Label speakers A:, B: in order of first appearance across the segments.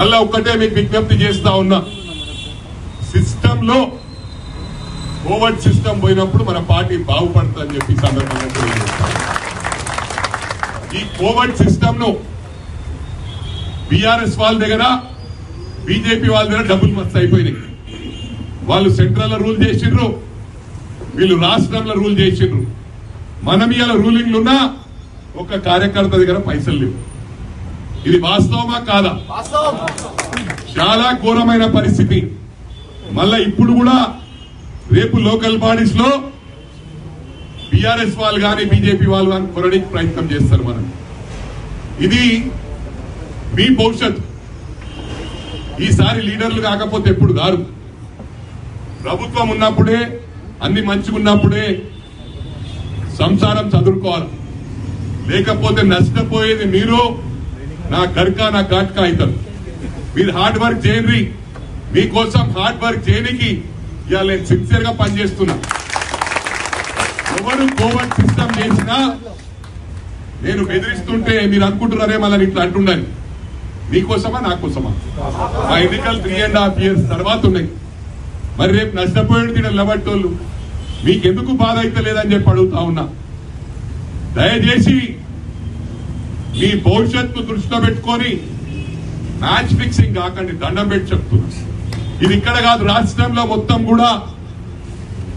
A: మళ్ళా ఒక్కటే మీకు విజ్ఞప్తి చేస్తా ఉన్నా. సిస్టమ్లో కోవిడ్ సిస్టమ్ పోయినప్పుడు మన పార్టీ బాగుపడుతుందని చెప్పి సందర్భంగా ఈ కోవిడ్ సిస్టమ్ను బీఆర్ఎస్ వాళ్ళ దగ్గర బీజేపీ వాళ్ళ దగ్గర డబ్బులు మస్తు అయిపోయినాయి. వాళ్ళు సెంట్రల్లో రూల్ చేసిండ్రు వీళ్ళు రాష్ట్రంలో రూల్ చేసిండ్రు. మనం ఇవాళ రూలింగ్లున్నా ఒక కార్యకర్త దగ్గర పైసలు లేవు. ఇది వాస్తవమా కాదా? చాలా ఘోరమైన పరిస్థితి. మళ్ళా ఇప్పుడు కూడా రేపు లోకల్ బాడీస్లో బీఆర్ఎస్ వాళ్ళు కానీ బీజేపీ వాళ్ళు కానీ కొరడానికి ప్రయత్నం చేస్తారు మనం. ఇది మీ భవిష్యత్ ఈసారి లీడర్లు కాకపోతే ఎప్పుడు గారు ప్రభుత్వం ఉన్నప్పుడే అన్ని మంచిగా ఉన్నప్పుడే సంసారం చదువుకోవాలి లేకపోతే నష్టపోయేది మీరు. నా గర్కా నా ఘాట్కా అవుతారు. మీరు హార్డ్ వర్క్ చేయండి మీకోసం హార్డ్ వర్క్ చేయడానికి ఇవాళ నేను సిన్సియర్గా పనిచేస్తున్నా. ఎవరు కోవిడ్ సిస్టమ్ చేసినా నేను బెదిరిస్తుంటే మీరు అనుకుంటున్నారే మళ్ళీ ఇట్లా అంటుండని. మీకోసమా నా కోసమా మా ఎన్నికలు త్రీ అండ్ హాఫ్ ఇయర్స్ తర్వాత ఉన్నాయి. మరి రేపు నష్టపోయాడు తిన నిలబట్టోళ్ళు మీకెందుకు బాధ అయితే లేదని చెప్పి అడుగుతా ఉన్నా. దయచేసి మీ భవిష్యత్తు దృష్టిలో పెట్టుకొని మ్యాచ్ ఫిక్సింగ్ కాకండి దండం పెట్టి చెప్తున్నా. ఇది ఇక్కడ కాదు రాష్ట్రంలో మొత్తం కూడా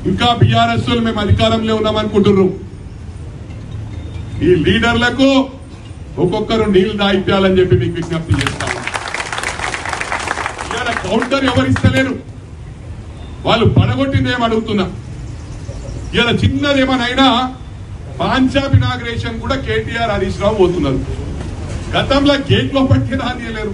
A: ఇంకా బీఆర్ఎస్ మేము అధికారంలో ఉన్నామనుకుంటున్నారు ఈ లీడర్లకు ఒక్కొక్కరు నీళ్ళు దాయిప్యాలని చెప్పి మీకు విజ్ఞప్తి చేస్తాను ఇవాళ కౌంటర్ ఎవరు ఇస్తలేరు? వాళ్ళు పడగొట్టింది ఏమడుగుతున్నా ఇవాళ చిన్నదేమనైనా చిన్నది ఏమనైనా పాంచాబ్ ఇనాగ్రేషన్ కూడా కేటీఆర్ హరీష్ రావు పోతున్నారు. గతంలో గేట్లో పట్టి రానియలేరు